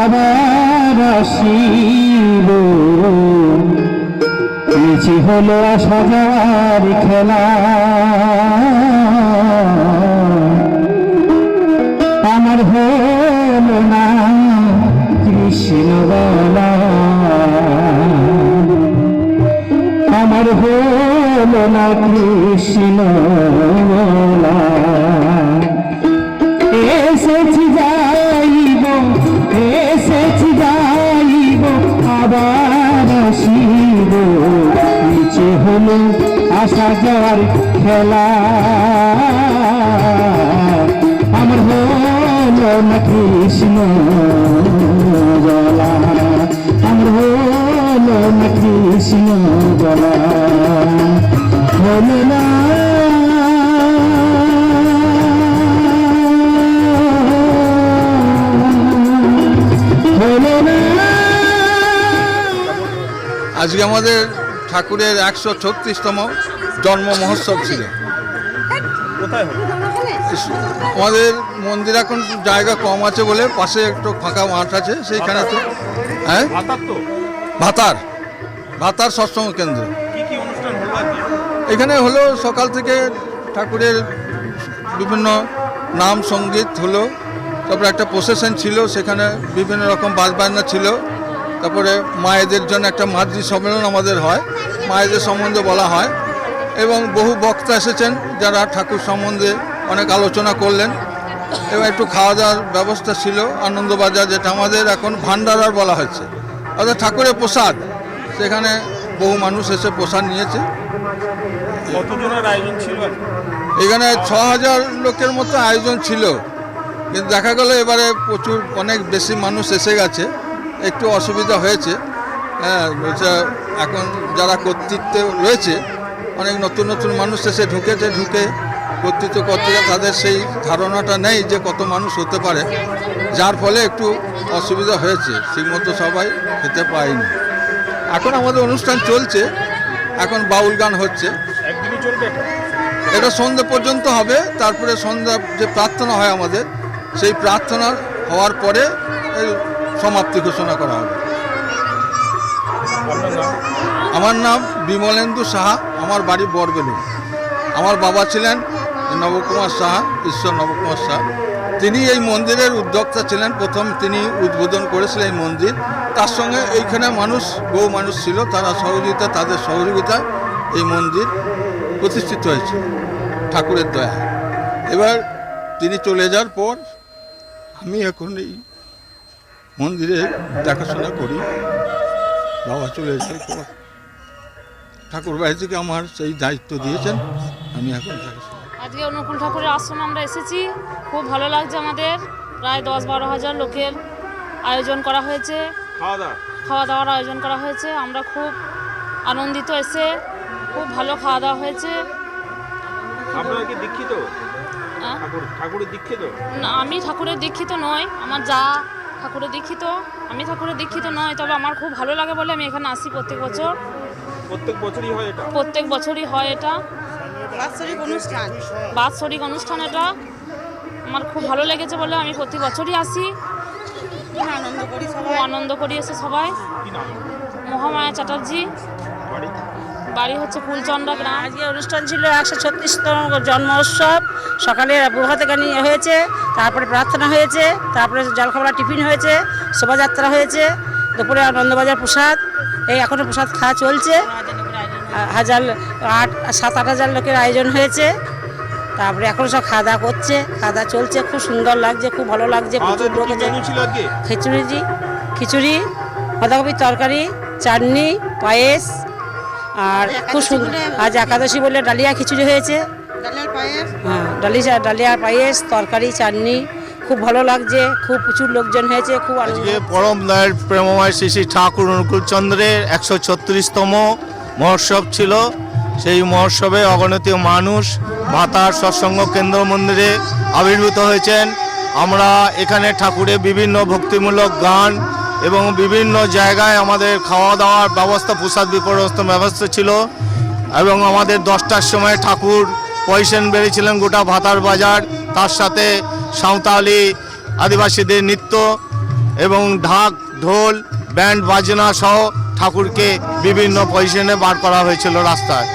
আবার আসিব মিছি হলো সাজার খেলা। আমার হলো না কৃষ্ণ বলা আমার হলো না কৃষ্ণ বলা হলো আসা যাওয়ার খেলা। আমার হলো না কৃষ্ণ জলা আমার হলো না কৃষ্ণ জলা হলো না। আজকে আমাদের ঠাকুরের একশো ছত্রিশতম জন্ম মহোৎসব ছিল। আমাদের মন্দির এখন জায়গা কম আছে বলে পাশে একটু ফাঁকা মাঠ আছে সেইখানে তো হ্যাঁ? ভাতার ভাতার। সৎসঙ্গ কেন্দ্র। এখানে হলো সকাল থেকে ঠাকুরের বিভিন্ন নাম সংগীত হলো তারপরে একটা প্রসেশন ছিল সেখানে বিভিন্ন রকম বাজবাজনা ছিল। তারপরে মায়েদের জন্য একটা মাতৃ সম্মেলন আমাদের হয় মায়েদের সম্বন্ধে বলা হয়। এবং বহু বক্তা এসেছেন যারা ঠাকুর সম্বন্ধে অনেক আলোচনা করলেন। এবং একটু খাওয়া দাওয়ার ব্যবস্থা ছিল আনন্দবাজার যেটা আমাদের এখন ভান্ডারার বলা হচ্ছে অর্থাৎ ঠাকুরের প্রসাদ। সেখানে বহু মানুষ এসে প্রসাদ নিয়েছে। আয়োজন ছিল? এখানে ছ হাজার লোকের মতো আয়োজন ছিল। কিন্তু দেখা গেল এবারে প্রচুর অনেক বেশি মানুষ এসে গেছে। একটু অসুবিধা হয়েছে। হ্যাঁ এখন যারা কর্তৃত্বে রয়েছে অনেক নতুন নতুন মানুষ এসে ঢুকেছে ঢুকে কর্তৃত্ব কর্তৃকা তাদের সেই ধারণাটা নেই যে কত মানুষ হতে পারে। যার ফলে একটু অসুবিধা হয়েছে ঠিকমতো সবাই খেতে পায়নি। এখন আমাদের অনুষ্ঠান চলছে এখন বাউল গান হচ্ছে। এটা? এটা সন্ধ্যে পর্যন্ত হবে তারপরে সন্ধ্যা যে প্রার্থনা হয় আমাদের সেই প্রার্থনা হওয়ার পরে এই সমাপ্তি ঘোষণা করা হবে। আমার নাম বিমলেন্দু সাহা আমার বাড়ি বরবেলু। আমার বাবা ছিলেন নবকুমার সাহা ঈশ্বর নবকুমার সাহা। তিনি এই মন্দিরের উদ্যোক্তা ছিলেন প্রথম তিনি উদ্বোধন করেছিলেন এই মন্দির। তার সঙ্গে এইখানে মানুষ বহু মানুষ ছিল তারা সহযোগিতা তাদের সহযোগিতায় এই মন্দির প্রতিষ্ঠিত হয়েছে ঠাকুরের দয়া। এবার তিনি চলে যাওয়ার পর আমি এখন এই মন্দিরে দেখাশোনা করি। বাবা চলে এসে ঠাকুর বাড়ি থেকে আমার সেই দায়িত্ব দিয়েছেন। আমি এখন আজকে অনুকূল ঠাকুরের আশ্রমে আমরা এসেছি। খুব ভালো লাগছে আমাদের। প্রায় দশ বারো হাজার লোকের আয়োজন করা হয়েছে। খাওয়া দাওয়া? খাওয়া দাওয়ার আয়োজন করা হয়েছে। আমরা খুব আনন্দিত এসে খুব ভালো খাওয়া দাওয়া হয়েছে। আপনারা কি দীক্ষিত? আহ, ঠাকুরের দীক্ষিত? না, আমি ঠাকুরের দীক্ষিত নই। আমার যা ঠাকুরের দীক্ষিত। আমি ঠাকুরের দীক্ষিত নয় তবে আমার খুব ভালো লাগে বলে আমি এখানে আসি প্রত্যেক বছর। প্রত্যেক বছরই হয় এটা? প্রত্যেক বছরই হয় এটা। বাৎসরিক অনুষ্ঠান। বাৎসরিক অনুষ্ঠান এটা। আমার খুব ভালো লেগেছে বলে আমি প্রতি বছরই আসি। খুব আনন্দ করি সবাই। আনন্দ করি এসে সবাই। মহামায়া চ্যাটার্জি। বাড়ি হচ্ছে ফুলচন্দ্রা গ্রাম। আজকে অনুষ্ঠান ছিল একশো ছত্রিশতম জন্ম উৎসব। সকালে প্রভাতে গান হয়েছে তারপরে প্রার্থনা হয়েছে তারপরে জলখাবার টিফিন হয়েছে শোভাযাত্রা হয়েছে দুপুরে আনন্দবাজার প্রসাদ এই এখনও প্রসাদ খাওয়া চলছে। হাজার আট সাত আট হাজার লোকের আয়োজন হয়েছে তারপরে এখন সব খাওয়া দাওয়া করছে খাওয়া দাওয়া চলছে খুব সুন্দর লাগছে খুব ভালো লাগছে খিচুড়ি খিচুড়ি বাঁধাকপির তরকারি চাটনি পায়েস আর খুব সুন্দর আজ একাদশী বলে ডালিয়া খিচুড়ি হয়েছে। হ্যাঁ ডালিয়া ডালিয়া পায়েস তরকারি চাটনি খুব ভালো লাগছে খুব প্রচুর লোকজন হয়েছে খুব আনন্দ আজকে পরম দয়াল প্রেমময় শ্রী শ্রী ঠাকুর অনুকূল চন্দ্রের একশো ছত্রিশতম মহোৎসব ছিল। সেই মহোৎসবে অগণিত মানুষ ভাতার সৎসঙ্গ কেন্দ্র মন্দিরে আবির্ভূত হয়েছেন। আমরা এখানে ঠাকুরের বিভিন্ন ভক্তিমূলক গান এবং বিভিন্ন জায়গায় আমাদের খাওয়া দাওয়ার ব্যবস্থা, প্রসাদ বিপরস্ত ব্যবস্থা ছিল এবং আমাদের দশটার সময় ঠাকুর পয়সেন বেরিয়েছিলেন গোটা ভাতার বাজার, তার সাথে সাঁওতালি আদিবাসীদের নৃত্য এবং ঢাক, ঢোল, ব্যান্ড, বাজনা সহ ঠাকুরকে বিভিন্ন পজিশনে বার করা হয়েছিল রাস্তায়।